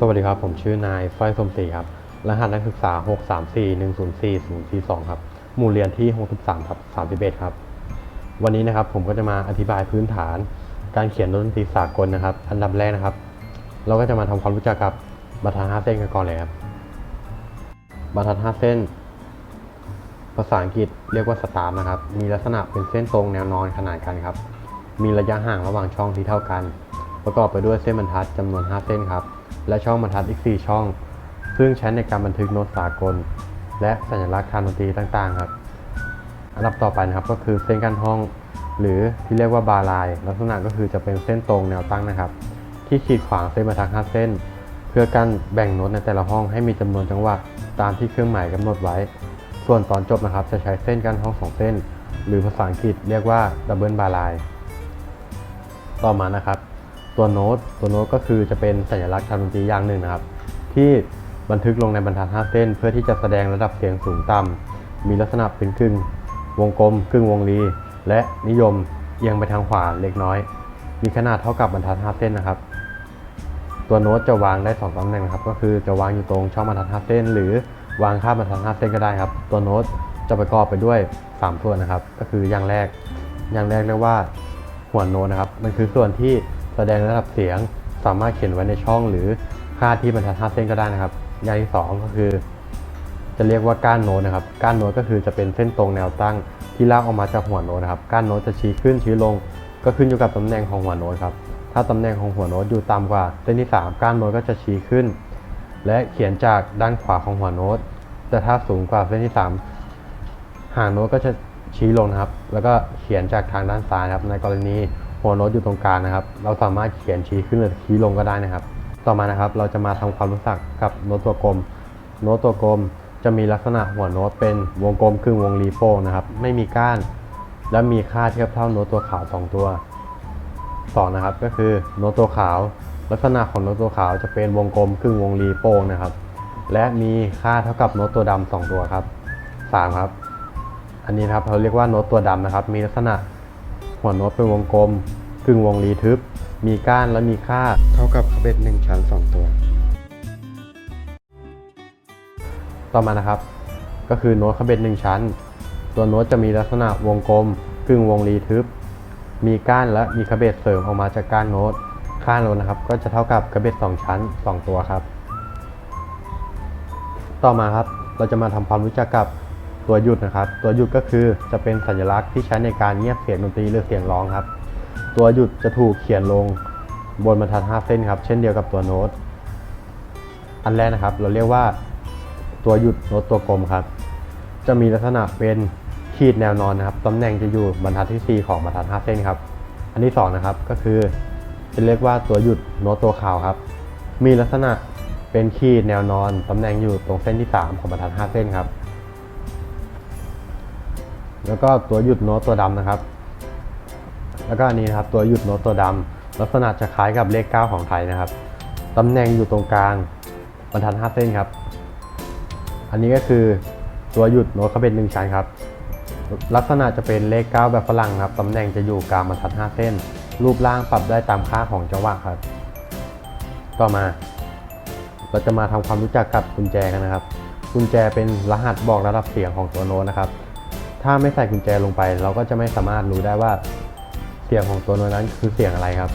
สวัสดีครับ ผมชื่อนายสร้อยสมศรีครับ รหัสนักศึกษา 634104042 ครับ หมู่เรียนที่ 63ครับ31 ครับ วันนี้นะครับผมก็จะมาอธิบายพื้นฐาน การเขียนดนตรีสากลนะครับ อันดับแรกนะครับ เราก็จะมาทำความรู้จักกับบรรทัด5เส้นกันก่อนเลยครับ บรรทัด5เส้น ภาษาอังกฤษเรียกว่าสตาร์นะครับ มีลักษณะเป็นเส้นตรงแนวนอนขนานกันครับ มีระยะห่างระหว่างช่องที่เท่ากัน ประกอบไปด้วยเส้นบรรทัดจำนวน 5 เส้นครับ และช่องบรรทัดอีก 4 ช่อง ซึ่งใช้ในการบันทึกโน้ตสากล และสัญลักษณ์ทางดนตรีต่างๆครับอันดับต่อไปนะครับก็คือเส้นกั้นห้อง หรือที่เรียกว่าบาร์ไลน์ลักษณะก็คือจะเป็นเส้นตรงแนวตั้งนะครับ ที่ขีดขวางเส้นบรรทัด5เส้น เพื่อกั้นแบ่งโน้ตในแต่ละห้องให้มีจำนวนจังหวะตามที่เครื่องหมายกำหนดไว้ ส่วนตอนจบนะครับ จะใช้เส้นกั้นห้องสองเส้น หรือภาษาอังกฤษเรียกว่าดับเบิลบาร์ไลน์ต่อมานะครับ ตัวโน้ตตัวโน้ตก็คือจะเป็นสัญลักษณ์ทางดนตรีอย่างหนึ่งนะครับ ที่บันทึกลงในบรรทัด5เส้น เพื่อที่จะแสดงระดับเสียงสูงต่ำมีลักษณะเป็นกึ่งวงกลมกึ่งวงรี และนิยมเอียงไปทางขวาเล็กน้อย มีขนาดเท่ากับบรรทัด5เส้นนะครับ ตัวโน้ตจะวางได้2ตำแหน่งนะครับ ก็คือจะวางอยู่ตรงช่องบรรทัด5เส้น หรือวางข้ามบรรทัด5เส้นก็ได้ครับ ตัวโน้ตจะประกอบไปด้วย 3 ส่วนนะครับ ก็คืออย่างแรก อย่างแรกเรียกว่าหัวโน้ตนะครับ มันคือส่วนที่ แสดงระดับเสียงสามารถเขียนไว้ในช่องหรือค่าที่บรรทัด5เส้นก็ได้นะครับ อย่างที่สองก็คือ จะเรียกว่าก้านโน้ตนะครับ ก้านโน้ตก็คือจะเป็นเส้นตรงแนวตั้งที่ลากออกมาจากหัวโน้ตนะครับ ก้านโน้ตจะชี้ขึ้นชี้ลง ก็ขึ้นอยู่กับตำแหน่งของหัวโน้ตครับ ถ้าตำแหน่งของหัวโน้ตอยู่ต่ำกว่าเส้นที่ 3 ก้านโน้ตก็จะชี้ขึ้น และเขียนจากด้านขวาของหัวโน้ต แต่ถ้าสูงกว่าเส้นที่ 3 หางโน้ตก็จะชี้ลงนะครับ แล้วก็เขียนจากทางด้านซ้ายครับ ในกรณี หัวโน้ตอยู่ตรงกลางนะครับ เราสามารถเขียนชี้ขึ้นหรือชี้ลงก็ได้นะครับ ต่อมานะครับ เราจะมาทำความรู้จักกับโน้ตตัวกลม โน้ตตัวกลมจะมีลักษณะหัวโน้ตเป็นวงกลมครึ่งวงรีโป้งนะครับ ไม่มีก้าน และมีค่าเทียบเท่าโน้ตตัวขาวสองตัวสองนะครับ ก็คือโน้ตตัวขาว ลักษณะของโน้ตตัวขาวจะเป็นวงกลมครึ่งวงรีโป้งนะครับ และมีค่าเท่ากับโน้ตตัวดำสองตัวครับสามครับ อันนี้นะครับเราเรียกว่าโน้ตตัวดำนะครับ มีลักษณะ หัวโน้ตเป็นวงกลมกึ่งวงรีทึบ มีก้านและมีค่าเท่ากับเบ็ดหนึ่งชั้นสองตัว ต่อมานะครับ ก็คือโน้ตขบเบ็ดหนึ่งชั้น ตัวโน้ตจะมีลักษณะวงกลมกึ่งวงรีทึบ มีก้านและมีขบเบ็ดเสริมออกมาจากก้านโน้ตค่าโน้ตนะครับ ก็จะเท่ากับขบเบ็ดสองชั้นสองตัวครับ ต่อมาครับเราจะมาทำความรู้จักกับ ตัวหยุดนะครับ ตัวหยุดก็คือจะเป็นสัญลักษณ์ที่ใช้ในการเงียบเสียงดนตรีหรือเสียงร้องครับ ตัวหยุดจะถูกเขียนลงบนบรรทัด5เส้นครับ เช่นเดียวกับตัวโน้ต อันแรกนะครับ เราเรียกว่าตัวหยุดโน้ตตัวกลมครับ จะมีลักษณะเป็นขีดแนวนอนนะครับ ตำแหน่งจะอยู่บรรทัดที่ 4 ของบรรทัด5เส้นครับ อันที่2นะครับก็คือจะเรียกว่าตัวหยุดโน้ตตัวขาวครับ มีลักษณะเป็นขีดแนวนอน ตำแหน่งอยู่ตรงเส้นที่ 3 ของบรรทัด5เส้นครับ แล้วก็ตัวหยุดโน้ตตัวดำนะครับ แล้วก็อันนี้นะครับตัวหยุดโน้ตตัวดำลักษณะจะคล้ายกับเลข 9 ของไทยนะครับตำแหน่งอยู่ตรงกลางบรรทัด5เส้นครับ อันนี้ก็คือตัวหยุดโน้ตเขาเป็นหนึ่งชั้นครับ ลักษณะจะเป็นเลข 9 แบบฝรั่งครับตำแหน่งจะอยู่กลางบรรทัด5เส้น รูปร่างปรับได้ตามค่าของจังหวะครับ ต่อมา เราจะมาทำความรู้จักกับกุญแจกันนะครับ กุญแจเป็นรหัสบอกระดับเสียงของตัวโน้ตนะครับ ถ้าไม่ใส่กุญแจลงไป เราก็จะไม่สามารถรู้ได้ว่าเสียงของตัวโน้ตนั้นคือเสียงอะไรครับ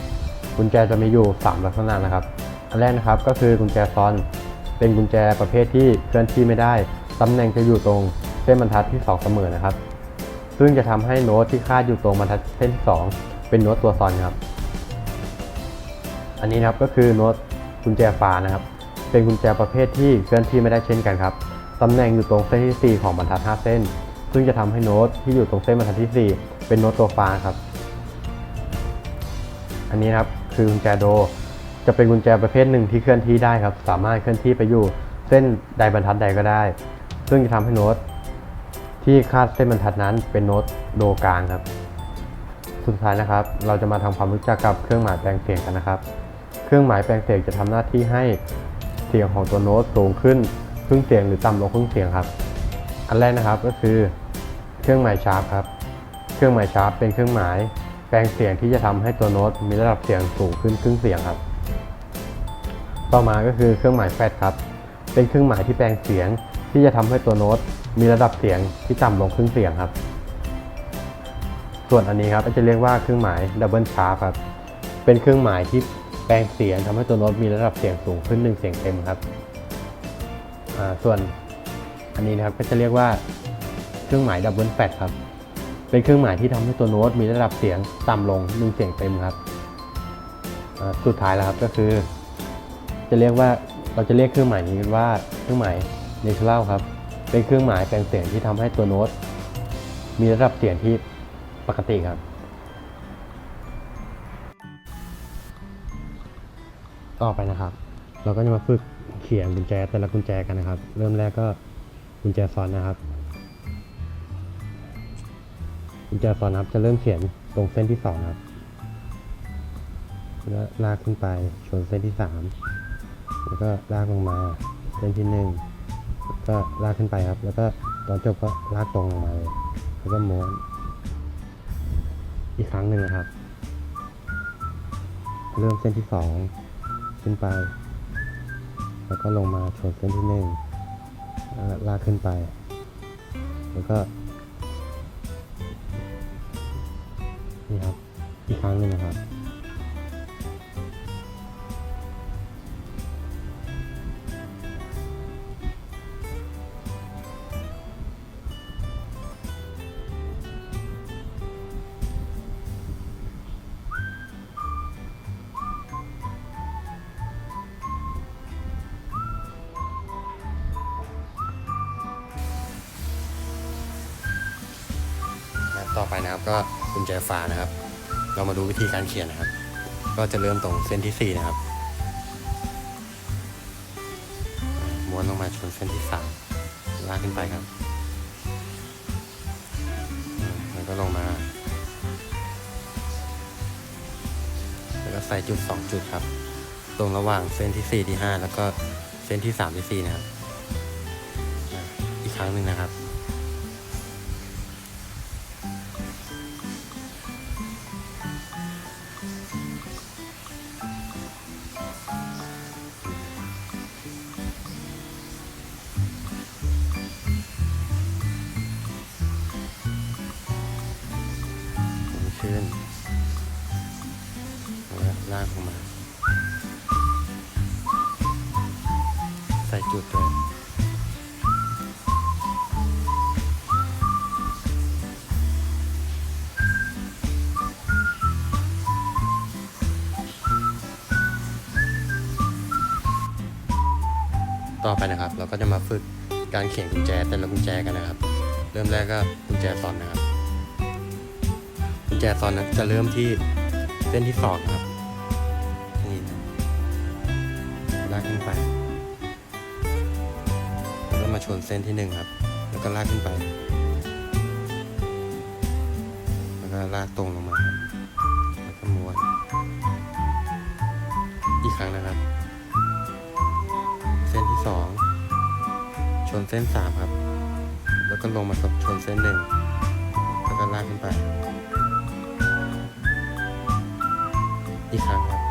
กุญแจจะมีอยู่ 3 ลักษณะนะครับ อันแรกนะครับก็คือกุญแจซ้อน เป็นกุญแจประเภทที่เคลื่อนที่ไม่ได้ ตำแหน่งจะอยู่ตรงเส้นบรรทัดที่ 2 เสมอนะครับ ซึ่งจะทำให้โน้ตที่คาดอยู่ตรงบรรทัดเส้นที่2เป็นโน้ตตัวซ้อนครับ อันนี้นะครับก็คือโน้ตกุญแจฟ้านะครับ เป็นกุญแจประเภทที่เคลื่อนที่ไม่ได้เช่นกันครับ ตำแหน่งอยู่ตรงเส้นที่ 4 ของบรรทัด 5 เส้น ซึ่งจะทำให้โน้ตที่อยู่ตรงเส้นบรรทัดที่ 4 เป็นโน้ตตัวฟ้าครับ อันนี้นะครับคือกุญแจโด จะเป็นกุญแจประเภทหนึ่งที่เคลื่อนที่ได้ครับ สามารถเคลื่อนที่ไปอยู่เส้นใดบรรทัดใดก็ได้ ซึ่งจะทำให้โน้ตที่คาดเส้นบรรทัดนั้นเป็นโน้ตโดกลางครับ สุดท้ายนะครับ เราจะมาทำความรู้จักกับเครื่องหมายแปลงเสียงกันนะครับ เครื่องหมายแปลงเสียงจะทำหน้าที่ให้เสียงของตัวโน้ตสูงขึ้นครึ่งเสียงหรือต่ำลงครึ่งเสียงครับ อันแรกนะครับก็คือ เครื่องหมายชาร์ปครับ เครื่องหมายชาร์ปเป็นเครื่องหมาย แปลงเสียงที่จะทำให้ตัวโน้ตมีระดับเสียงสูงขึ้นครึ่งเสียงครับ ต่อมาก็คือเครื่องหมายแฟดครับ เป็นเครื่องหมายที่แปลงเสียงที่จะทำให้ตัวโน้ตมีระดับเสียงที่ต่ำลงครึ่งเสียงครับ ส่วนอันนี้ครับจะเรียกว่าเครื่องหมายดับเบิลชาร์ปครับ เป็นเครื่องหมายที่แปลงเสียงทำให้ตัวโน้ตมีระดับเสียงสูงขึ้นหนึ่งเสียงเต็มครับ ส่วนอันนี้นะครับก็จะเรียกว่า เครื่องหมายดับเบิลแฟดครับ เป็นเครื่องหมายที่ทำให้ตัวโน้ตมีระดับเสียงต่ำลงหนึ่งเสียงเต็มครับ สุดท้ายแล้วครับก็คือ จะเรียกว่าเราจะเรียกเครื่องหมายนี้ว่าเครื่องหมายเนเชอรัลครับ เป็นเครื่องหมายแปลงเสียงที่ทำให้ตัวโน้ตมีระดับเสียงที่ปกติครับ ต่อไปนะครับ เราก็จะมาฝึกเขียนกุญแจแต่ละกุญแจกันนะครับ เริ่มแรกก็กุญแจซ้อนนะครับ กุญแจซ้อนครับจะเริ่มเขียนตรงเส้นที่สองครับ แล้วลากขึ้นไปชนเส้นที่สามแล้วก็ลากลงมาเส้นที่หนึ่งแล้วก็ลากขึ้นไปครับ แล้วก็ตอนจบก็ลากตรงลงมาเลยแล้วก็ม้วนอีกครั้งหนึ่งนะครับ เริ่มเส้นที่สองขึ้นไป แล้วก็ลงมาชนเส้นที่หนึ่งลากขึ้นไป แล้วก็ นี่ครับอีกครั้งหนึ่งนะครับ ต่อไปนะครับ ก็กุญแจฟ้านะครับ เรามาดูวิธีการเขียนนะครับ ก็จะเริ่มตรงเส้นที่ 4 นะครับม้วนลงมาชนเส้นที่ 3 ลากขึ้นไปครับแล้วก็ลงมา แล้วก็ใส่จุด 2 จุดครับ ตรงระหว่างเส้นที่ 4 ที่ 5 แล้วก็เส้นที่ 3 ที่ 4 นะครับ อีกครั้งหนึ่งนะครับ ต่อไปนะครับ เราก็จะมาฝึกการเขียนกุญแจแต่ละกุญแจกันนะครับ เริ่มแรกก็กุญแจซอนนะครับ กุญแจซอนนะจะเริ่มที่เส้นที่สองครับนี่นะลากขึ้นไปแล้วก็มาชนเส้นที่หนึ่งครับ แล้วก็ลากขึ้นไป แล้วก็ลากตรงลงมาครับแล้วก็ม้วนอีกครั้งนะครับ เส้นที่สองชนเส้นสามครับ แล้วก็ลงมาชนเส้นหนึ่งแล้วก็ลากขึ้นไป อีกครั้งครับ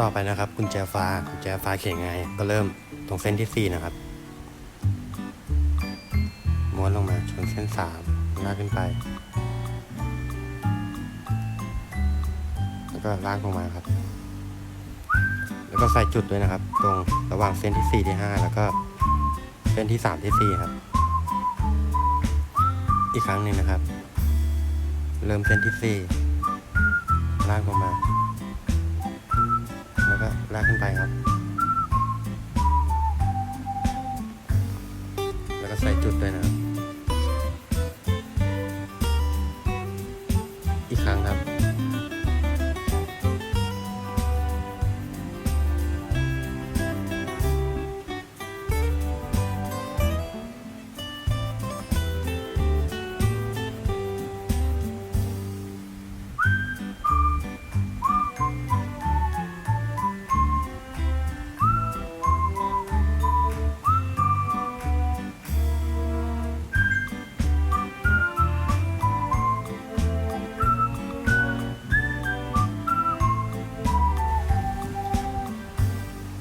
ต่อไปนะครับกุญแจฟ้ากุญแจฟ้าเขียนไง ก็เริ่มตรงเส้นที่ 4 นะครับ ม้วนลงมาชนเส้น3ลากขึ้นไป แล้วก็ลากลงมาครับ แล้วก็ใส่จุดด้วยนะครับ ตรงระหว่างเส้นที่ 4 ที่ 5 แล้วก็เส้นที่ 3 ที่ 4 ครับ อีกครั้งหนึ่งนะครับ เริ่มเส้นที่ 4 ลากลงมา ก็ลากขึ้นไปครับ แล้วก็ใส่จุดด้วยนะครับ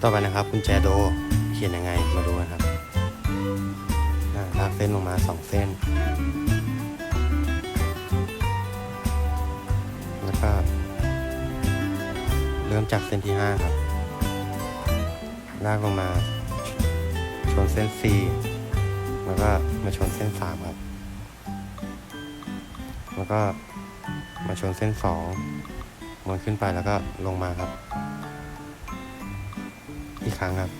ต่อไปนะครับกุญแจโดเขียนยังไงมาดูนะครับลากเส้นลงมาสองเส้น แล้วก็เริ่มจากเส้นที่ห้าครับ ลากลงมา ชนเส้น C แล้วก็มาชนเส้น3ครับ แล้วก็มาชนเส้น2วนขึ้นไปแล้วก็ลงมาครับ อีกครั้งครับ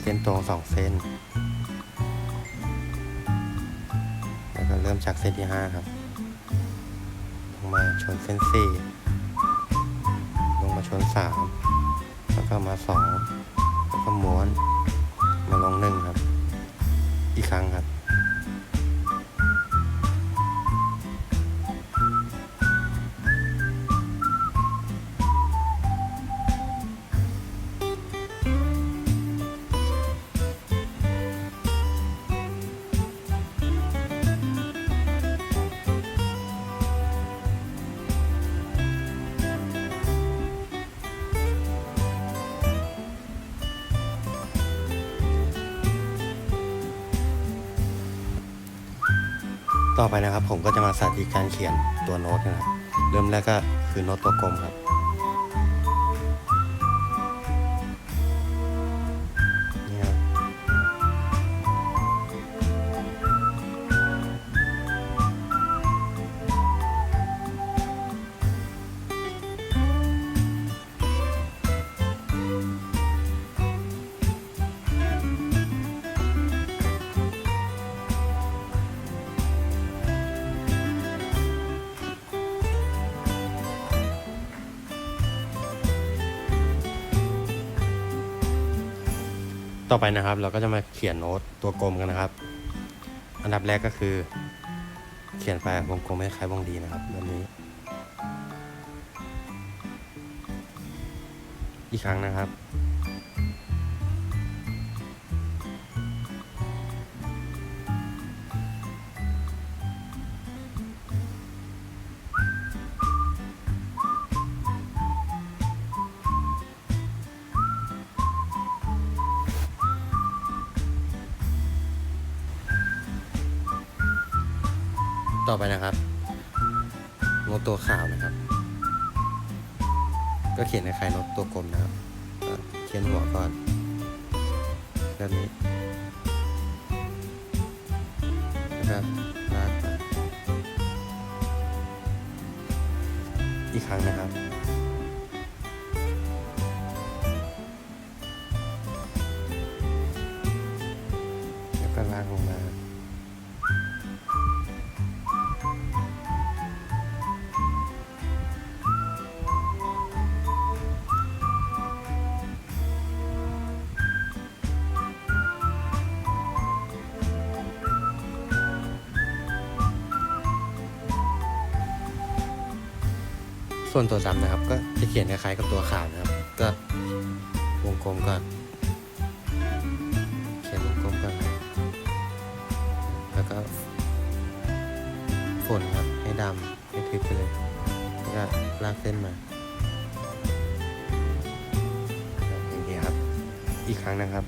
เส้นตรงสองเส้น แล้วก็เริ่มจากเส้นที่5ครับ ลงมาชนเส้น4ลงมาชน3แล้วก็มาสองแล้วก็ม้วน มาลงหนึ่งครับ อีกครั้งครับ ไปนะครับ ผมก็จะมาสาธิตการเขียนตัวโน้ตนะครับ เริ่มแรกก็คือโน้ตตัวกลมครับ ต่อไปนะครับ เราก็จะมาเขียนโน้ตตัวกลมกันนะครับ อันดับแรกก็คือ เขียนไปวงกลมให้คล้ายวงดีนะครับแบบนี้ อีกครั้งนะครับ ไปนะครับนกตัวขาวนะครับ ก็เขียนในคล้ายๆนกตัวกลมนะครับเขียนหัวก่อนแบบนี้นะครับลากอีกครั้งนะครับ ส่วนตัวดำนะครับ ก็จะเขียนคล้ายๆกับตัวขาวนะครับ ก็วงกลมก่อนเขียนวงกลมก่อนแล้วก็ฝนครับให้ดำให้ทึบไปเลยแล้วก็ลากเส้นมาอย่างนี้ครับ อีกครั้งนะครับ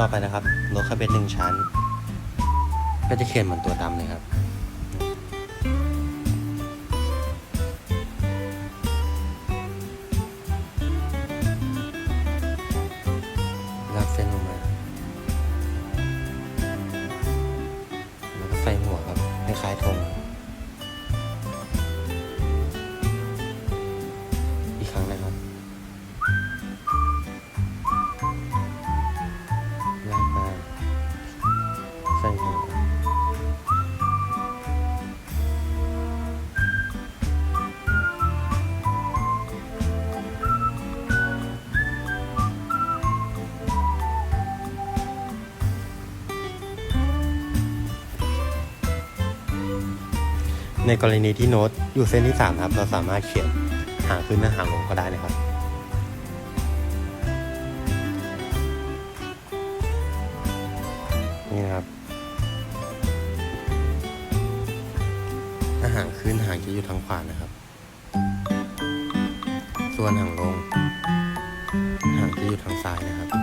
ต่อไปนะครับโน้ตคาเบนหนึ่งชั้น ก็จะเขียนเหมือนตัวดำเลยครับ ในกรณีที่โน้ตอยู่เส้นที่ 3 ครับ เราสามารถเขียนหางขึ้นและาหางลงก็ได้นะครับ นี่นะครับถ้าหางขึ้นหางจะอยู่ทางขวานะครับ ส่วนหางลง หางจะอยู่ทางซ้ายนะครับ